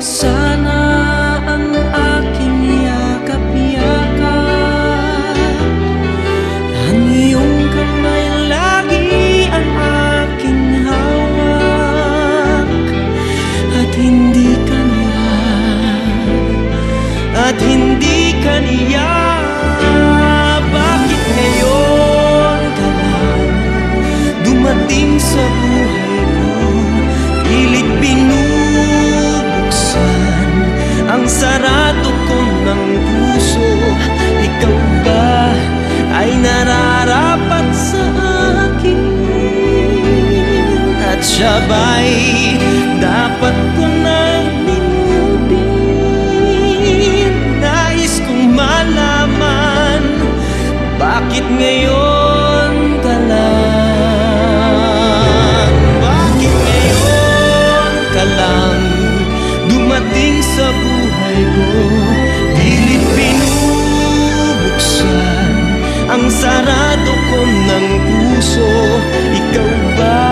sa sarado ko ng puso Ikaw ba ay nararapat sa akin? At siya ba'y ko. Pilit pinubuksan Ang sarado ko ng puso. Ikaw ba